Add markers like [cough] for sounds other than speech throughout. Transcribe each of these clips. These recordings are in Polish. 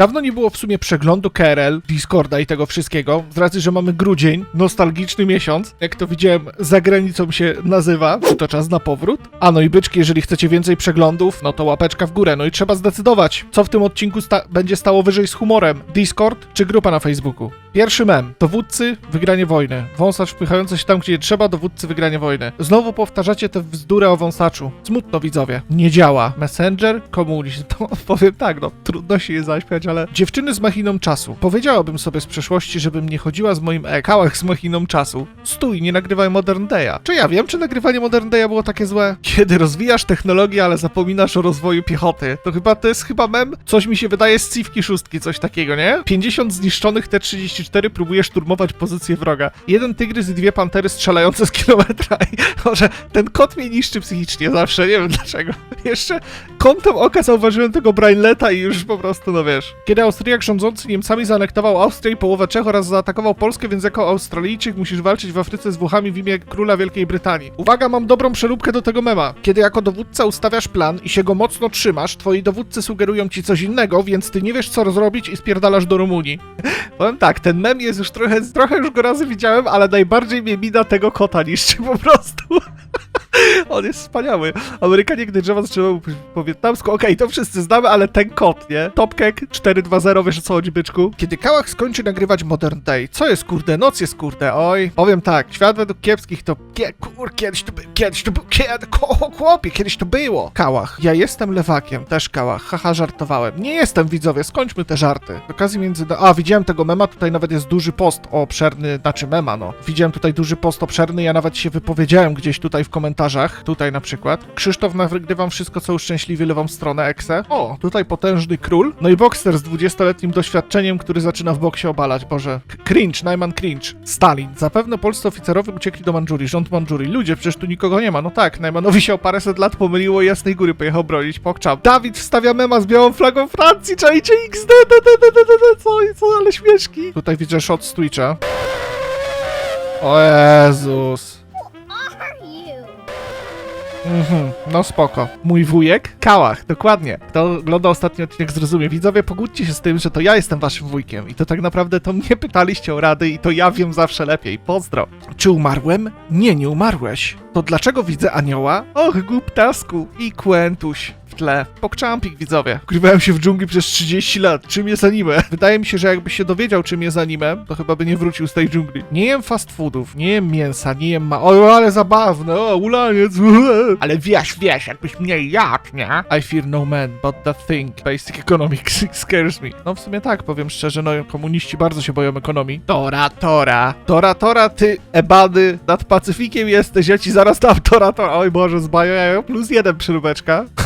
Dawno nie było w sumie przeglądu KRL, Discorda i tego wszystkiego, z racji, że mamy grudzień, nostalgiczny miesiąc, jak to widziałem, za granicą się nazywa, czy to czas na powrót. A no i byczki, jeżeli chcecie więcej przeglądów, no to łapeczka w górę, no i trzeba zdecydować, co w tym odcinku sta- będzie stało wyżej z humorem, Discord czy grupa na Facebooku. Pierwszy mem, dowódcy, wygranie wojny. Wąsacz wpychający się tam, gdzie trzeba, dowódcy, wygranie wojny. Znowu powtarzacie tę bzdurę o wąsaczu. Smutno, widzowie. Nie działa. Messenger, komunizm. To [laughs] powiem tak, no, trudno się je zaśmiać, ale... Dziewczyny z machiną czasu. Powiedziałabym sobie z przeszłości, żebym nie chodziła z moim e kałach z machiną czasu. Stój, nie nagrywaj Modern Day'a. Czy ja wiem, czy nagrywanie Modern Day'a było takie złe? Kiedy rozwijasz technologię, ale zapominasz o rozwoju piechoty. To chyba, to jest chyba mem? Coś mi się wydaje z Civki szóstki, coś takiego, nie? 50 zniszczonych T-34 próbuje szturmować pozycję wroga. Jeden tygrys i dwie pantery strzelające z kilometra. I [laughs] może ten kot mnie niszczy psychicznie zawsze, nie wiem dlaczego. [laughs] Jeszcze kątem oka zauważyłem tego Brainleta i już po prostu, no wiesz. Kiedy Austriak rządzący Niemcami zaanektował Austrię i połowę Czech oraz zaatakował Polskę, więc jako Australijczyk musisz walczyć w Afryce z Włochami w imię króla Wielkiej Brytanii. Uwaga, mam dobrą przeróbkę do tego mema. Kiedy jako dowódca ustawiasz plan i się go mocno trzymasz, twoi dowódcy sugerują ci coś innego, więc ty nie wiesz co zrobić i spierdalasz do Rumunii. [laughs] Powiem tak, ten mem jest już trochę, trochę już go razy widziałem, ale najbardziej mnie mina tego kota niszczy po prostu. [laughs] On jest wspaniały. Amerykanie, gdy drzewa zaczynają po- wietnamsku, okej, to wszyscy znamy, ale ten kot, nie? Topkek 420, wiesz o co chodzi, byczku? Kiedy Kałach skończy nagrywać Modern Day, co jest kurde, noc jest kurde, oj. Powiem tak, świat według kiepskich to, kie, kur, kiedyś to, by, kiedyś to było, kiedy, ko, chłopie, kiedyś to było. Kałach, ja jestem lewakiem, też Kałach, haha, żartowałem. Nie jestem, widzowie, skończmy te żarty. Z okazji między, a, widziałem tego mema, tutaj nawet jest duży post obszerny, znaczy mema, no. Widziałem tutaj duży post obszerny, ja nawet się wypowiedziałem gdzieś tutaj w komentarzach, tutaj na przykład. Krzysztof, nagrywam wszystko, co uszczęśliwi lewą stronę Exe. O, tutaj potężny król. No i Boxster z 20-letnim doświadczeniem, który zaczyna w boksie obalać, boże. Cringe, Najman cringe. Stalin. Zapewne polscy oficerowie uciekli do Mandżurii, rząd Mandżurii. Ludzie, przecież tu nikogo nie ma. No tak, Najmanowi się o paręset lat pomyliło i Jasnej Góry pojechał bronić, pokczam. Dawid wstawia mema z białą flagą Francji, czajcie XD, d, d, d, d, d, co, co, ale śmieszki. Tutaj widzę shot z Twitcha. O Jezus. Mhm, no spoko. Mój wujek? Kałach, dokładnie. Kto ogląda ostatni odcinek zrozumie. Widzowie, pogódźcie się z tym, że to ja jestem waszym wujkiem i to tak naprawdę to mnie pytaliście o rady i to ja wiem zawsze lepiej. Pozdro. Czy umarłem? Nie, nie umarłeś. To dlaczego widzę anioła? Och, głuptasku. I w tle. Pokczampik, widzowie. Ukrywałem się w dżungli przez 30 lat. Czym jest anime? Wydaje mi się, że jakbyś się dowiedział, czym jest anime, to chyba by nie wrócił z tej dżungli. Nie jem fast foodów, nie jem mięsa, nie jem ma... O, ale zabawne, o, ulaniec. [laughs] Ale wiesz, wiesz, jakbyś mnie jadł, nie? I fear no man, but the thing. Basic economics [laughs] scares me. No w sumie tak, powiem szczerze, no komuniści bardzo się boją ekonomii. Tora, tora. Tora, tora, ty ebany nad Pacyfikiem jesteś, ja ci zaraz dam tora, tora. Oj Boże, zbajają. Plus jeden przyrubeczka. [laughs]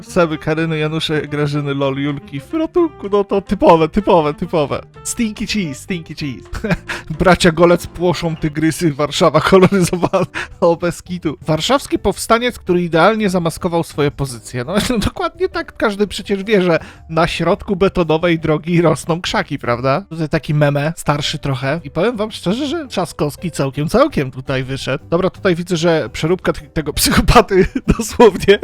Seby, Karyny, Janusze, Grażyny, LOL, Julki, w no to typowe, typowe, typowe. Stinky cheese, stinky cheese. [laughs] Bracia Golec płoszą tygrysy, Warszawa koloryzowana, [laughs] o bez kitu. Warszawski powstaniec, który idealnie zamaskował swoje pozycje. No, [laughs] no dokładnie tak, każdy przecież wie, że na środku betonowej drogi rosną krzaki, prawda? Tutaj taki meme, starszy trochę. I powiem wam szczerze, że Trzaskowski całkiem, całkiem tutaj wyszedł. Dobra, tutaj widzę, że przeróbka tego psychopaty dosłownie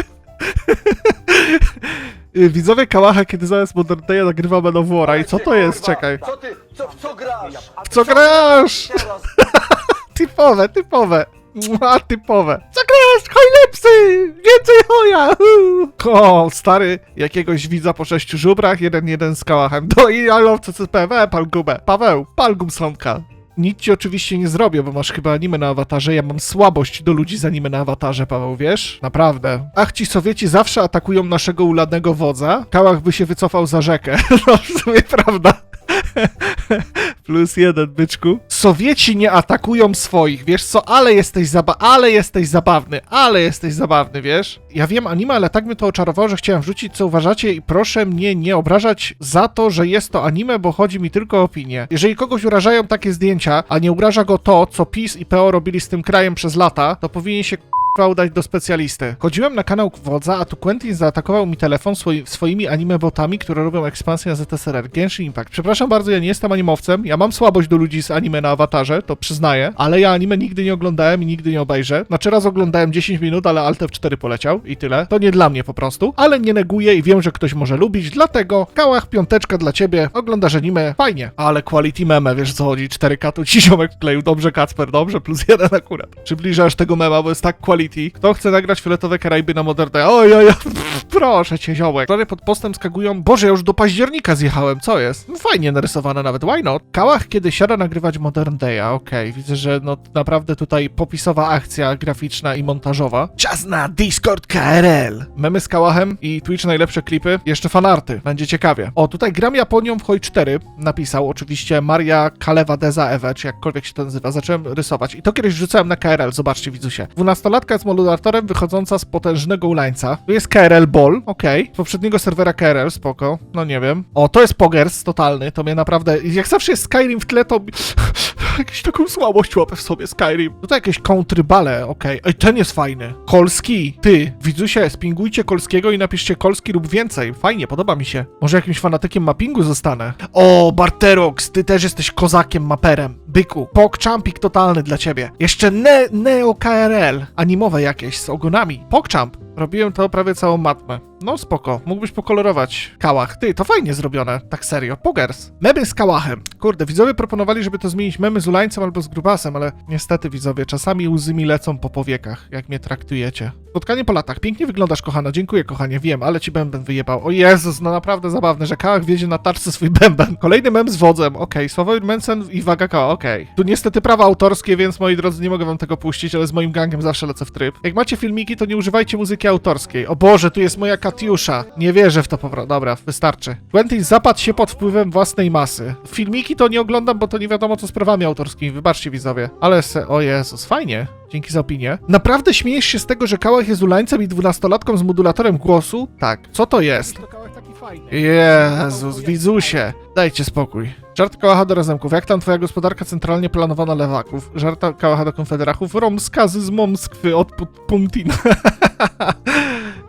[laughs] Widzowie Kałacha, kiedy zamiast Modern Day'a nagrywa Manowara i co to jest? Czekaj. Co ty, co, w co grasz? W co grasz? [laughs] Typowe, typowe. Mua, typowe. Co grasz? Hojlepsy! Więcej hoja! O, stary, jakiegoś widza po sześciu żubrach, jeden jeden z Kałachem. Do i I CCP, we, pal gumę. Paweł, pal gum slonka. Nic ci oczywiście nie zrobię, bo masz chyba anime na awatarze. Ja mam słabość do ludzi z anime na awatarze, Paweł, wiesz? Naprawdę. Ach, ci Sowieci zawsze atakują naszego ulanego wodza. Kałach by się wycofał za rzekę. No, w sumie prawda. [laughs] Plus jeden, byczku. Sowieci nie atakują swoich, wiesz co? Ale jesteś zaba... ale jesteś zabawny, ale jesteś zabawny, wiesz? Ja wiem anime, ale tak mnie to oczarowało, że chciałem wrzucić, co uważacie i proszę mnie nie obrażać za to, że jest to anime, bo chodzi mi tylko o opinię. Jeżeli kogoś urażają takie zdjęcia, a nie uraża go to, co PiS i PO robili z tym krajem przez lata, to powinien się k***a do specjalisty. Chodziłem na kanał wodza, a tu Quentin zaatakował mi telefon swoi, swoimi anime botami, które robią ekspansję na ZSRR. Genshin Impact. Przepraszam bardzo, ja nie jestem animowcem, ja mam słabość do ludzi z anime na awatarze, to przyznaję, ale ja anime nigdy nie oglądałem i nigdy nie obejrzę. Znaczy raz oglądałem 10 minut, ale Alt F4 poleciał i tyle. To nie dla mnie po prostu, ale nie neguję i wiem, że ktoś może lubić, dlatego kałach piąteczka dla ciebie, oglądasz anime, fajnie. Ale quality meme, wiesz co chodzi, 4K tu ci ziomek wkleił, dobrze Kacper, dobrze, plus jeden akurat. Przybliżasz tego mema, bo jest tak quality. Kto chce nagrać Fioletowe Karaiby na Modern Day? Oj, oj, oj, proszę cię ziomek. Wczoraj pod postem skagują, Boże, ja już do października zjechałem, co jest? No fajnie narysowane nawet, why not? Kałach, kiedy siada nagrywać Modern Day'a, okej, widzę, że no naprawdę tutaj popisowa akcja graficzna i montażowa. Czas na Discord KRL! Memy z Kałachem i Twitch najlepsze klipy, jeszcze fanarty, będzie ciekawie. O, tutaj gram Japonią w Hoj 4, napisał oczywiście Maria Kalewa Deza Ewe, czy jakkolwiek się to nazywa, zacząłem rysować i to kiedyś rzucałem na KRL, zobaczcie widzusie. Dwunastolatka jest modulatorem wychodząca z potężnego ulańca. Tu jest KRL Ball, okej. Z poprzedniego serwera KRL, spoko, no nie wiem. O, to jest Pogers totalny, to mnie naprawdę, jak zawsze jest Skyrim w tle, to [laughs] jakąś taką słabość łapę w sobie Skyrim. Tutaj jakieś kontrybale, okej. Ej, ten jest fajny. Kolski, ty, widzusie, spingujcie Kolskiego i napiszcie Kolski lub więcej. Fajnie, podoba mi się. Może jakimś fanatykiem mappingu zostanę. O, Barterox, ty też jesteś kozakiem maperem. Byku, pokczampik totalny dla ciebie. Jeszcze ne Neo KRL, animowe jakieś z ogonami. Pokchamp. Robiłem to prawie całą matmę. No spoko, mógłbyś pokolorować kałach. Ty, to fajnie zrobione, tak serio. Pogers. Memy z kałachem. Kurde, widzowie proponowali, żeby to zmienić memy z ulańcem albo z grubasem, ale niestety widzowie, czasami łzy mi lecą po powiekach, jak mnie traktujecie. Spotkanie po latach. Pięknie wyglądasz, kochana. Dziękuję, kochanie. Wiem, ale ci bęben wyjebał. O Jezus, no naprawdę zabawne, że Kałach wiedzie na taczce swój bęben. Kolejny mem z wodzem. Okej, Sławomir Mensen i Waga K. Okej. Tu niestety prawa autorskie, więc moi drodzy, nie mogę wam tego puścić, ale z moim gangiem zawsze lecę w tryb. Jak macie filmiki, to nie używajcie muzyki autorskiej. O Boże, tu jest moja Katiusza. Nie wierzę w to powro... Dobra, wystarczy. Quentin zapadł się pod wpływem własnej masy. Filmiki to nie oglądam, bo to nie wiadomo co z prawami autorskimi. Wybaczcie widzowie. Ale se... O Jezus, fajnie. Dzięki za opinię. Naprawdę śmiejesz się z tego, że Kałach jest ulańcem i dwunastolatką z modulatorem głosu? Tak. Co to jest? Jezus, widzusie. Dajcie spokój. Żart Kałacha do Razemków. Jak tam twoja gospodarka centralnie planowana lewaków? Żart Kałacha do konfederachów. Rom skazy z Momskwy od Pu- Pumtina. [laughs]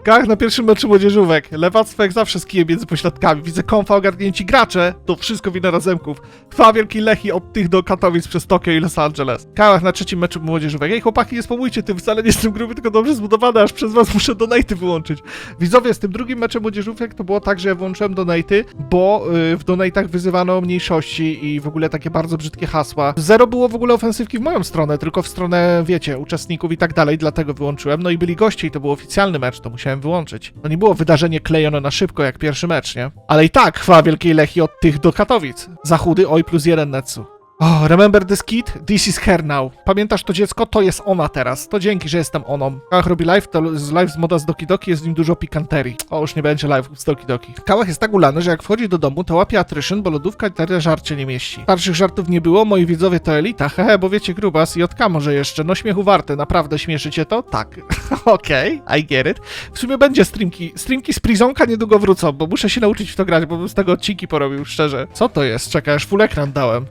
Kach na pierwszym meczu młodzieżówek. Lewactwo jak zawsze z kijem między pośladkami. Widzę konfa ogarnięci gracze. To wszystko wina Razemków. Chwa wielki Lechi od tych do Katowic przez Tokio i Los Angeles. Kałach na trzecim meczu młodzieżówek. Ej chłopaki, nie spomójcie tym, wcale nie jestem gruby, tylko dobrze zbudowany, aż przez was muszę donaty wyłączyć. Widzowie, z tym drugim meczem młodzieżówek to było tak, że ja wyłączyłem donaty, bo y, w donatach wyzywano mniejszości i w ogóle takie bardzo brzydkie hasła. Zero było w ogóle ofensywki w moją stronę, tylko w stronę, wiecie, uczestników i tak dalej, dlatego wyłączyłem. No i byli goście i to był oficjalny mecz, to musiałem wyłączyć. To nie było wydarzenie klejone na szybko, jak pierwszy mecz, nie? Ale i tak, chwała Wielkiej Lechii od tych do Katowic. Zachudy, oj, plus jeden Netsu. Oh, remember this kid? This is her now. Pamiętasz to dziecko? To jest ona teraz. To dzięki, że jestem oną. Kałach robi live, to z live z moda z Doki Doki, jest w nim dużo pikanterii. O, już nie będzie live z Doki Doki. Kałach jest tak ulany, że jak wchodzi do domu, to łapie atryszyn, bo lodówka i żarcie nie mieści. Starszych żartów nie było, moi widzowie to elita, hehe, bo wiecie grubas i od może jeszcze, no śmiechu warte, naprawdę śmieszycie to? Tak. [laughs] Okej, I get it. W sumie będzie streamki. Streamki z Prizonka niedługo wrócą, bo muszę się nauczyć w to grać, bo bym z tego odcinki porobił, szczerze. Co to jest? Czekaj, aż full ekran dałem.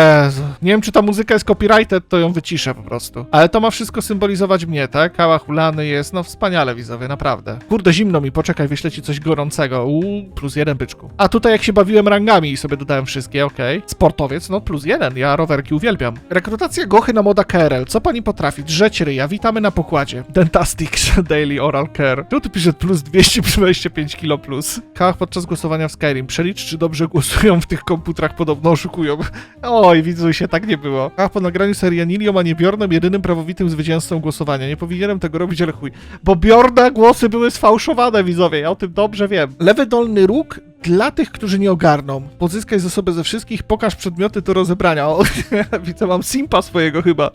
Jezu. Nie wiem, czy ta muzyka jest copyrighted, to ją wyciszę po prostu. Ale to ma wszystko symbolizować mnie, tak? Kałach ulany jest, no wspaniale widzowie, naprawdę. Kurde, zimno mi, poczekaj, wyślę ci coś gorącego. Uuu, plus jeden byczku. A tutaj jak się bawiłem rangami i sobie dodałem wszystkie, okej. Sportowiec, no plus jeden, ja rowerki uwielbiam. Rekrutacja gochy na moda KRL. Co pani potrafi? Drzeć ryja, witamy na pokładzie. Dentastics [laughs] Daily Oral Care. Czemu tu pisze plus 225 kilo plus? Kałach podczas głosowania w Skyrim. Przelicz, czy dobrze głosują w tych komputerach, podobno oszukują. [laughs] Oj, widzu się, tak nie było. Kałach po nagraniu serii Anilią, a nie jedynym prawowitym zwycięzcą głosowania. Nie powinienem tego robić, ale chuj. Bo Bjorna głosy były sfałszowane, widzowie, ja o tym dobrze wiem. Lewy dolny róg dla tych, którzy nie ogarną. Pozyskaj zasoby ze wszystkich, pokaż przedmioty do rozebrania. O, [laughs] widzę, mam simpa swojego chyba.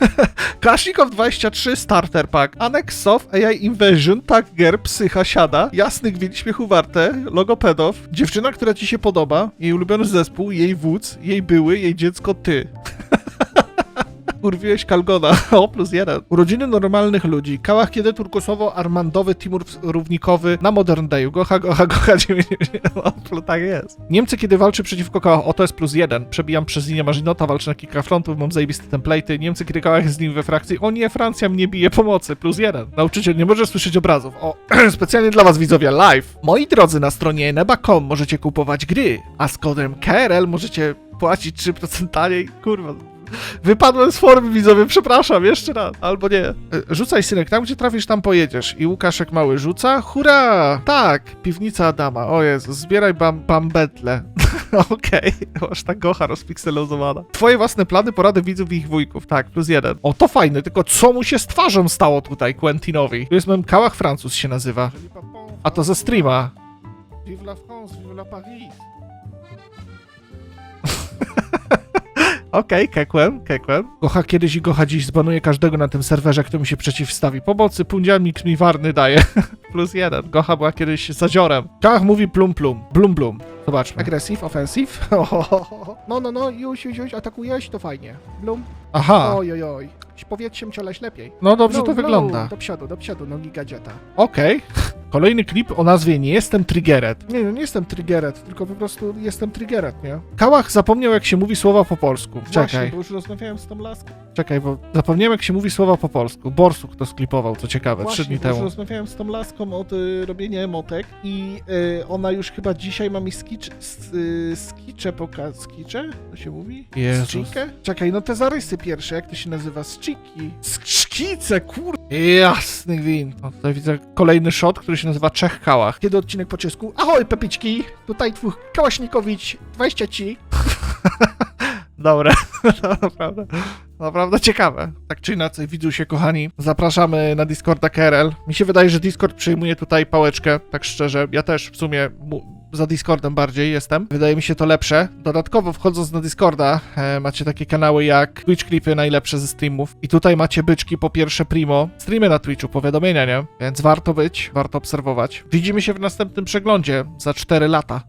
[laughs] Kasznikow 23 Starter Pack, Annex Soft AI Invasion, Tag Ger, Psycha Siada, Jasny Gwint Śmiechu Warte, Logopedow, dziewczyna, która ci się podoba, jej ulubiony zespół, jej wódz, jej były, jej dziecko, ty. [laughs] Kurwiłeś Kalgona. [laughs] O, plus jeden. Urodziny normalnych ludzi. Kałach kiedy turkusowo-armandowy Timur równikowy na Modern Dayu. Gocha, gocha, gocha 90. [laughs] O, plus tak jest. Niemcy kiedy walczy przeciwko Kałach. O, to jest plus jeden. Przebijam przez linię Marzinota, walczę na kilka frontów, mam zajebiste template'y. Niemcy kiedy Kałach jest z nim we frakcji. O nie, Francja mnie bije pomocy. Plus jeden. Nauczyciel nie może słyszeć obrazów. O, [clears throat] specjalnie dla was widzowie live. Moi drodzy, na stronie neba.com możecie kupować gry, a z kodem KRL możecie płacić 3% taniej. Kurwa, Wypadłem z formy, widzowie, przepraszam, jeszcze raz. Albo nie. Rzucaj, synek, tam gdzie trafisz, tam pojedziesz. I Łukaszek Mały rzuca. Hurra! Tak, piwnica Adama. O Jezu, zbieraj bam, bambetle. [laughs] Okej, masz ta gocha rozpikselozowana. Twoje własne plany, porady widzów i ich wujków. Tak, plus jeden. O, to fajne, tylko co mu się z twarzą stało tutaj, Quentinowi? Tu jest mem Kałach Francuz się nazywa. A to ze streama. Vive la France, vive la Paris. Okej, kekłem, kekłem. Gocha kiedyś i Gocha dziś zbanuje każdego na tym serwerze, kto mi się przeciwstawi. Pomocy, pundziamik mi warny daje. [laughs] Plus jeden. Gocha była kiedyś zadziorem. Kach mówi plum plum. Blum blum. Zobaczmy. Aggressive, offensive. [laughs] No, no, no, już, już, już, atakujesz, to fajnie. Blum. Aha. Oj, oj, oj. Powiedzcie cię lepiej. No dobrze No, to no, wygląda. Do przodu, do przodu, nogi gadzieta. Okej. Kolejny klip o nazwie Nie jestem Triggered. Nie, no nie jestem triggered, tylko po prostu jestem triggered, nie? Kałach zapomniał jak się mówi słowa po polsku. Właśnie, Czekaj. bo już rozmawiałem z tą laską. Czekaj, bo zapomniałem jak się mówi słowa po polsku. Borsuk to sklipował, co ciekawe, Właśnie, trzy dni bo już temu. rozmawiałem z tą laską od y, robienia emotek i y, ona już chyba dzisiaj ma mi skicz, s, y, skicze poka... skicze? To się mówi? Jezus. Czekaj, no te zarysy pierwsze, jak to się nazywa? Skiki. Szkice, kur... Jasny gwint. No, tutaj widzę kolejny shot, który się nazywa Czech Kałach. Kiedy odcinek po czesku? Ahoj, Pepiczki! Tutaj twój Kałaśnikowicz, 20 ci. [laughs] Dobre, [laughs] to naprawdę, naprawdę ciekawe. Tak czy inaczej, widzą się kochani, zapraszamy na Discorda KRL. Mi się wydaje, że Discord przyjmuje tutaj pałeczkę, tak szczerze. Ja też w sumie mu- za Discordem bardziej jestem. Wydaje mi się to lepsze. Dodatkowo wchodząc na Discorda e, macie takie kanały jak Twitch Clipy najlepsze ze streamów. I tutaj macie byczki po pierwsze primo, streamy na Twitchu, powiadomienia, nie? Więc warto być, warto obserwować. Widzimy się w następnym przeglądzie za 4 lata.